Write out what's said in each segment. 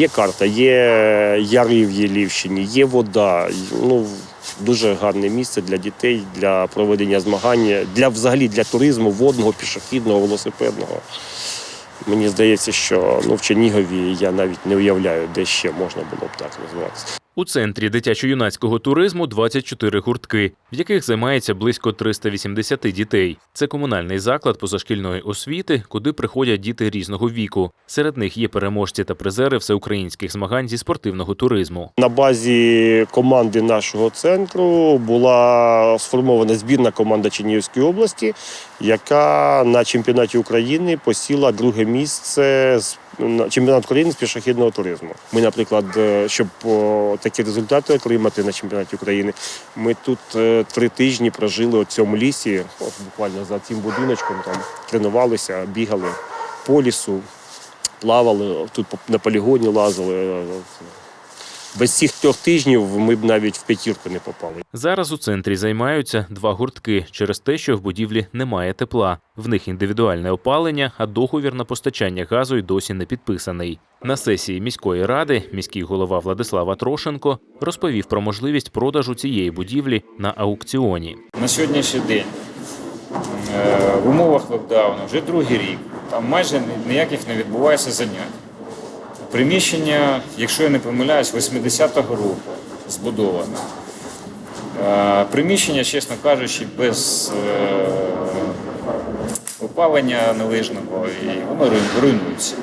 Є карта, є яри в Єлівщині, є вода. Ну, дуже гарне місце для дітей, для проведення змагань, для взагалі для туризму, водного, пішохідного, велосипедного. Мені здається, що ну, в Чернігові я навіть не уявляю, де ще можна було б так розвиватися. У центрі дитячо-юнацького туризму 24 гуртки, в яких займається близько 380 дітей. Це комунальний заклад позашкільної освіти, куди приходять діти різного віку. Серед них є переможці та призери всеукраїнських змагань зі спортивного туризму. На базі команди нашого центру була сформована збірна команда Чернігівської області, яка на чемпіонаті України посіла друге місце з чемпіонат України з пішохідного туризму. Ми, наприклад, е, щоб такі результати отримати на чемпіонаті України, ми тут е, три тижні прожили у цьому лісі, буквально за цим будиночком там тренувалися, бігали по лісу, плавали, тут на полігоні лазили. Без цих трьох тижнів ми б навіть в п'ятірку не попали. Зараз у центрі займаються два гуртки через те, що в будівлі немає тепла. В них індивідуальне опалення, а договір на постачання газу й досі не підписаний. На сесії міської ради міський голова Владислав Атрошенко розповів про можливість продажу цієї будівлі на аукціоні. на сьогоднішній день е, в умовах локдауну вже другий рік, там майже ніяких не відбувається занять. Приміщення, якщо я не помиляюсь, 80-го року збудоване. Е, Приміщення, чесно кажучи, без е, опалення належного і воно руйнується.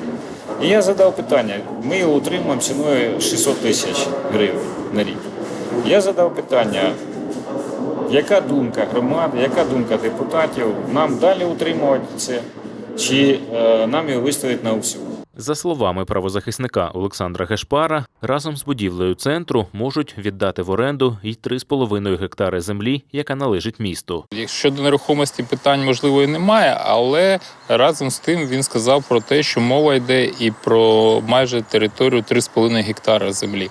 І я задав питання: ми його утримуємо ціною 600 тисяч гривень на рік. Я задав питання, яка думка громади, яка думка депутатів? Нам далі утримувати це, чи е, нам його виставити на аукціон? За словами правозахисника Олександра Гешпара, разом з будівлею центру можуть віддати в оренду й 3,5 гектари землі, яка належить місту. Якщо до нерухомості питань можливо і немає, але разом з тим він сказав про те, що мова йде і про майже територію 3,5 гектара землі,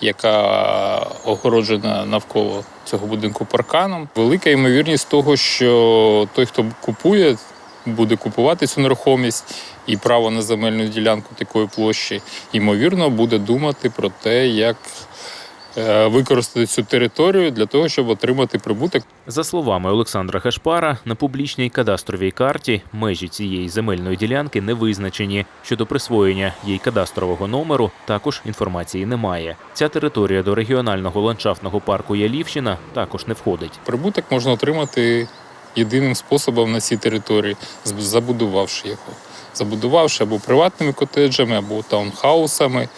яка огороджена навколо цього будинку парканом. Велика ймовірність того, що той, хто купує, буде купувати цю нерухомість і право на земельну ділянку такої площі, ймовірно, буде думати про те, як е, використати цю територію для того, щоб отримати прибуток. За словами Олександра Гешпара, на публічній кадастровій карті межі цієї земельної ділянки не визначені. Щодо присвоєння їй кадастрового номеру також інформації немає. Ця територія до регіонального ландшафтного парку Ялівщина також не входить. Прибуток можна отримати єдиним способом на цій території, забудувавши його. Забудувавши або приватними котеджами, або таунхаусами.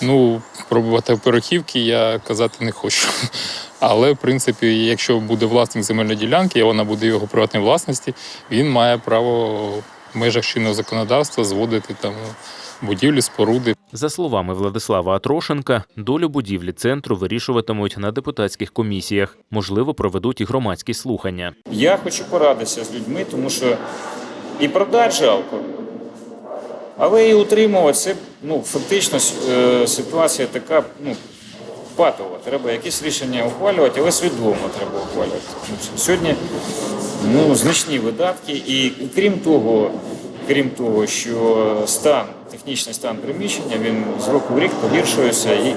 Ну, про багатоповерхівки я казати не хочу. Але, в принципі, якщо буде власник земельної ділянки, і вона буде його приватної власності, він має право в межах чинного законодавства зводити там будівлі, споруди, За словами Владислава Атрошенка, долю будівлі центру вирішуватимуть на депутатських комісіях. Можливо, проведуть і громадські слухання. Я хочу порадитися з людьми, тому що і продати жалко, але і утримувати ну, фактично е, ситуація така ну, патова. Треба якісь рішення ухвалювати, але свідомо треба ухвалювати. Сьогодні ну, значні видатки, і крім того, крім того, що стан, технічний стан приміщення, він з року в рік погіршується і,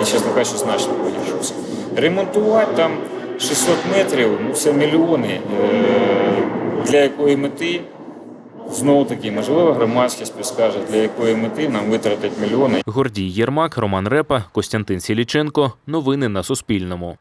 чесно кажучи, значно погіршується. Ремонтувати там 600 метрів, ну це мільйони. Е, Для якої мети? Знову таки, можливо, громадськість підскаже, для якої мети нам витратить мільйони. Гордій Єрмак, Роман Репа, Костянтин Сіліченко. Новини на Суспільному.